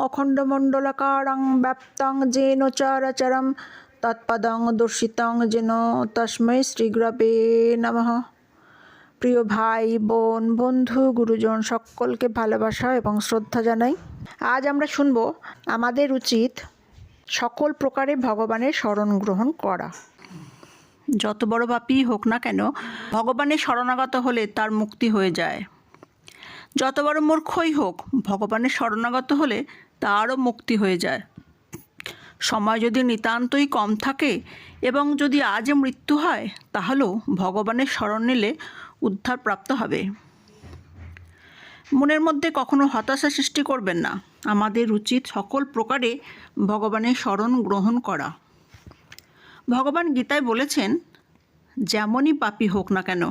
অখণ্ডমণ্ডলাকারং ব্যাপ্তং যেন চরাচরম তৎপদং দর্শিতং যেন তস্মৈ শ্রীগুরবে নমঃ প্রিয় ভাই বোন বন্ধু গুরুজন সকলকে ভালোবাসা এবং শ্রদ্ধা জানাই আজ আমরা শুনব আমাদের উচিত সকল প্রকারে ভগবানের শরণ গ্রহণ করা যত বড় পাপী হোক না কেন ভগবানের শরণাগত হলে তার মুক্তি হয়ে যায় যত বড় মূর্খই হোক ভগবানের শরণাগত হলে তারও মুক্তি হয়ে যায়। সময় যদি নিতান্তই কম থাকে এবং যদি আজে মৃত্যু হয়, তাহলেও ভগবানের শরণ নিলে উদ্ধার প্রাপ্ত হবে। মনের মধ্যে কখনো হতাশা সৃষ্টি করবেন না। আমাদের উচিত সকল প্রকারে ভগবানের শরণ গ্রহণ করা। ভগবান গীতায় বলেছেন, যেমনই পাপী হোক না কেন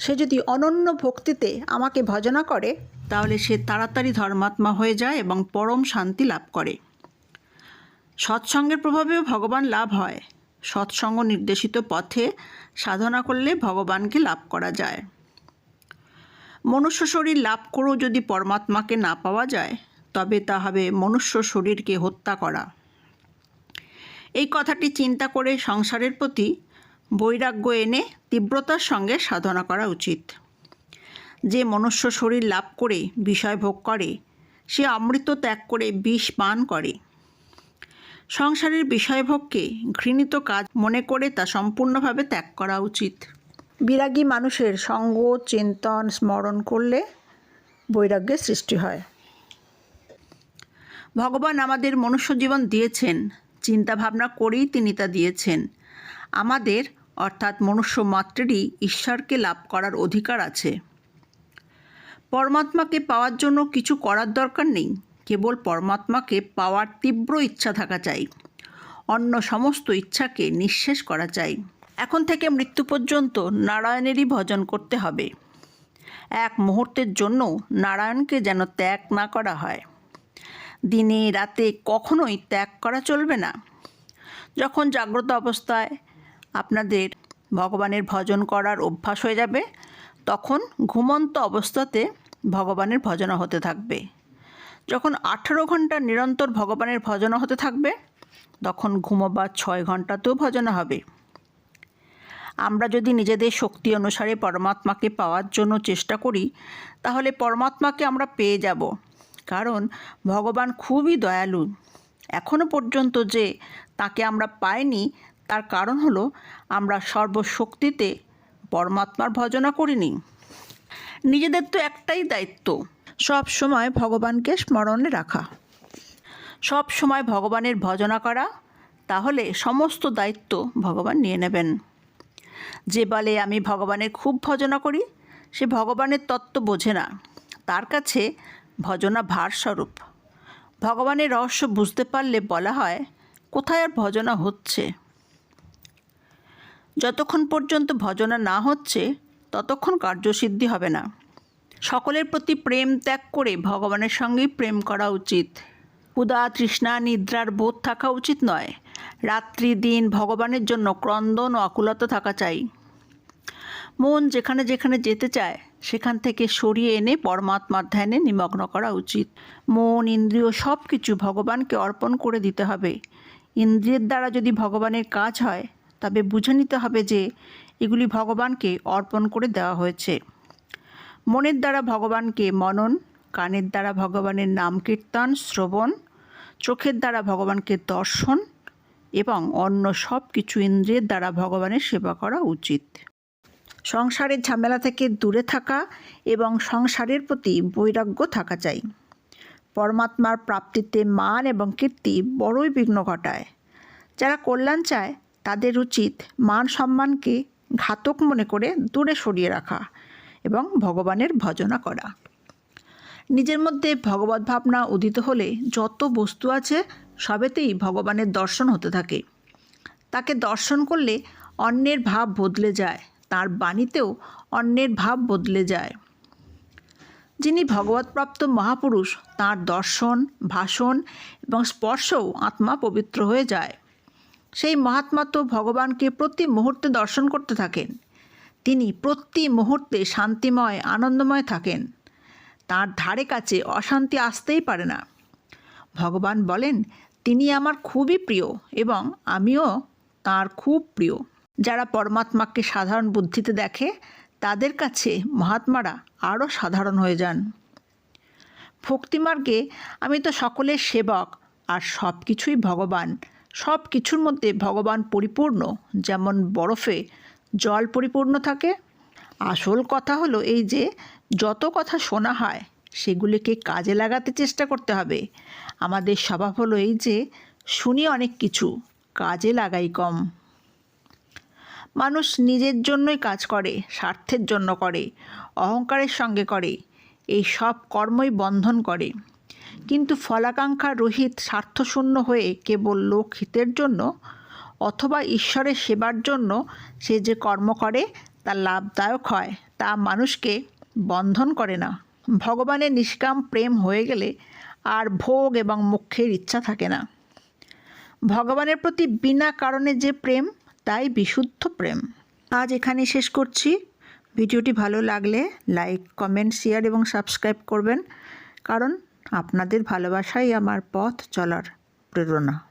সে যদি অনন্য ভক্তিতে আমাকে ভজনা করে, তাহলে সে তাড়াতাড়ি ধর্মাত্মা হয়ে যায় এবং পরম শান্তি লাভ করে। সৎসঙ্গের প্রভাবেও ভগবান লাভ হয়। সৎসঙ্গ নির্দেশিত পথে সাধনা করলে ভগবানকে লাভ করা যায়। মনুষ্য শরীর লাভ করেও যদি পরমাত্মাকে না পাওয়া যায়, তবে তা হবে মনুষ্য শরীরকে হত্যা করা। এই কথাটি চিন্তা করে সংসারের প্রতি বৈরাগ্য এনে তীব্রতার সঙ্গে সাধনা করা উচিত। যে মনুষ্য শরীর লাভ করে, বিষয় ভোগ করে, সে অমৃত ত্যাগ করে বিষ পান করে। সংসারের বিষয়ভোগকে ঘৃণিত কাজ মনে করে তা সম্পূর্ণভাবে ত্যাগ করা উচিত। বিরাগী মানুষের সঙ্গ, চিন্তন, স্মরণ করলে বৈরাগ্যের সৃষ্টি হয়। ভগবান আমাদের মনুষ্য জীবন দিয়েছেন। চিন্তা ভাবনা করেই তিনি তা দিয়েছেন। আমাদের অর্থাৎ মনুষ্য মাত্রেরই ঈশ্বরকে লাভ করার অধিকার আছে। পরমাত্মাকে পাওয়ার জন্য কিছু করার দরকার নেই, কেবল পরমাত্মাকে পাওয়ার তীব্র ইচ্ছা থাকা চাই, অন্য সমস্ত ইচ্ছাকে নিঃশেষ করা চাই। এখন থেকে মৃত্যু পর্যন্ত নারায়ণেরই ভজন করতে হবে। এক মুহূর্তের জন্য নারায়ণকে যেন ত্যাগ না করা হয়। দিনে রাতে কখনোই ত্যাগ করা চলবে না। যখন জাগ্রত অবস্থায় আপনাদের ভগবানের ভজন করার অভ্যাস হয়ে যাবে, তখন ঘুমন্ত অবস্থাতে ভগবানের ভজনা হতে থাকবে। যখন আঠেরো ঘণ্টা নিরন্তর ভগবানের ভজনা হতে থাকবে, তখন ঘুমোবার ছয় ঘন্টাতেও ভজনা হবে। আমরা যদি নিজেদের শক্তি অনুসারে পরমাত্মাকে পাওয়ার জন্য চেষ্টা করি, তাহলে পরমাত্মাকে আমরা পেয়ে যাব। কারণ ভগবান খুবই দয়ালু। এখনও পর্যন্ত যে তাকে আমরা পাইনি তার কারণ হলো, আমরা সর্বশক্তিতে পরমাত্মার ভজনা করিনি। নিজেদের তো একটাই দায়িত্ব, সব সময় ভগবানকে স্মরণে রাখা। সব সময় ভগবানের ভজনা করা, তাহলে সমস্ত দায়িত্ব ভগবান নিয়ে নেবেন। যে বলে আমি ভগবানের খুব ভজনা করি, সে ভগবানের তত্ত্ব বোঝে না। তার কাছে ভজনা ভারস্বরূপ। ভগবানের রহস্য বুঝতে পারলে বলা হয়, কোথায় আর ভজনা হচ্ছে? যতক্ষণ পর্যন্ত ভজনা না হচ্ছে, ততক্ষণ কার্যসিদ্ধি হবে না। সকলের প্রতি প্রেম ত্যাগ করে ভগবানের সঙ্গেই প্রেম করা উচিত। ক্ষুদা তৃষ্ণা, নিদ্রার বোধ থাকা উচিত নয়। রাত্রি, দিন ভগবানের জন্য ক্রন্দন ও আকুলতা থাকা চাই। মন যেখানে যেখানে যেতে চায়, সেখান থেকে সরিয়ে এনে পরমাত্মার ধ্যানে নিমগ্ন করা উচিত। মন, ইন্দ্রিয় সব কিছু ভগবানকে অর্পণ করে দিতে হবে। ইন্দ্রিয়ের দ্বারা যদি ভগবানের কাজ হয় তবে বুঝে নিতে হবে যে এগুলি ভগবানকে অর্পণ করে দেওয়া হয়েছে। মনের দ্বারা ভগবানকে মনন, কানের দ্বারা ভগবানের নাম কীর্তন, শ্রবণ, চোখের দ্বারা ভগবানকে দর্শন এবং অন্য সব কিছু ইন্দ্রিয়ের দ্বারা ভগবানের সেবা করা উচিত। সংসারের ঝামেলা থেকে দূরে থাকা এবং সংসারের প্রতি বৈরাগ্য থাকা চাই। পরমাত্মার প্রাপ্তিতে মান এবং কীর্তি বড়ই বিঘ্ন ঘটায়। যারা কল্যাণ চায় তাদের উচিত মান সম্মানকে ঘাতক মনে করে দূরে সরিয়ে রাখা এবং ভগবানের ভজনা করা। নিজের মধ্যে ভগবত ভাবনা উদিত হলে যত বস্তু আছে সবেতেই ভগবানের দর্শন হতে থাকে। তাকে দর্শন করলে অন্যের ভাব বদলে যায়, তার বাণীতেও অন্যের ভাব বদলে যায়। যিনি ভগবৎপ্রাপ্ত মহাপুরুষ, তার দর্শন, ভাষণ এবং স্পর্শও আত্মা পবিত্র হয়ে যায়। সেই মহাত্মা তো ভগবানকে প্রতি মুহূর্তে দর্শন করতে থাকেন। তিনি প্রতি মুহূর্তে শান্তিময়, আনন্দময় থাকেন। তার ধারে কাছে অশান্তি আসতেই পারে না। ভগবান বলেন, তিনি আমার খুবই প্রিয় এবং আমিও তার খুব প্রিয়। যারা পরমাত্মাকে সাধারণ বুদ্ধিতে দেখে, তাদের কাছে মহাত্মারা আরও সাধারণ হয়ে যান। ভক্তিমার্গে আমি তো সকলের সেবক আর সব কিছুই ভগবান। সব কিছুর মধ্যে ভগবান পরিপূর্ণ, যেমন বরফে জল পরিপূর্ণ থাকে। আসল কথা হলো এই যে, যত কথা শোনা হয়, সেগুলিকে কাজে লাগাতে চেষ্টা করতে হবে। আমাদের স্বভাব হলো এই যে, শুনি অনেক কিছু, কাজে লাগাই কম। মানুষ নিজের জন্যই কাজ করে, স্বার্থের জন্য করে, অহংকারের সঙ্গে করে, এই সব কর্মই বন্ধন করে। কিন্তু ফলাকাঙ্ক্ষা রহিত স্বার্থশূন্য হয়ে কেবল লোকহিতের জন্য অথবা ঈশ্বরের সেবার জন্য সে যে কর্ম করে তা লাভদায়ক হয়, তা মানুষকে বন্ধন করে না। ভগবানের নিষ্কাম প্রেম হয়ে গেলে আর ভোগ এবং মুখ্যের ইচ্ছা থাকে না। ভগবানের প্রতি বিনা কারণে যে প্রেম, তাই বিশুদ্ধ প্রেম। আজ এখানে শেষ করছি। ভিডিওটি ভালো লাগলে লাইক, কমেন্ট, শেয়ার এবং সাবস্ক্রাইব করবেন। কারণ আপনাদের ভালোবাসাই আমার পথ চলার প্রেরণা।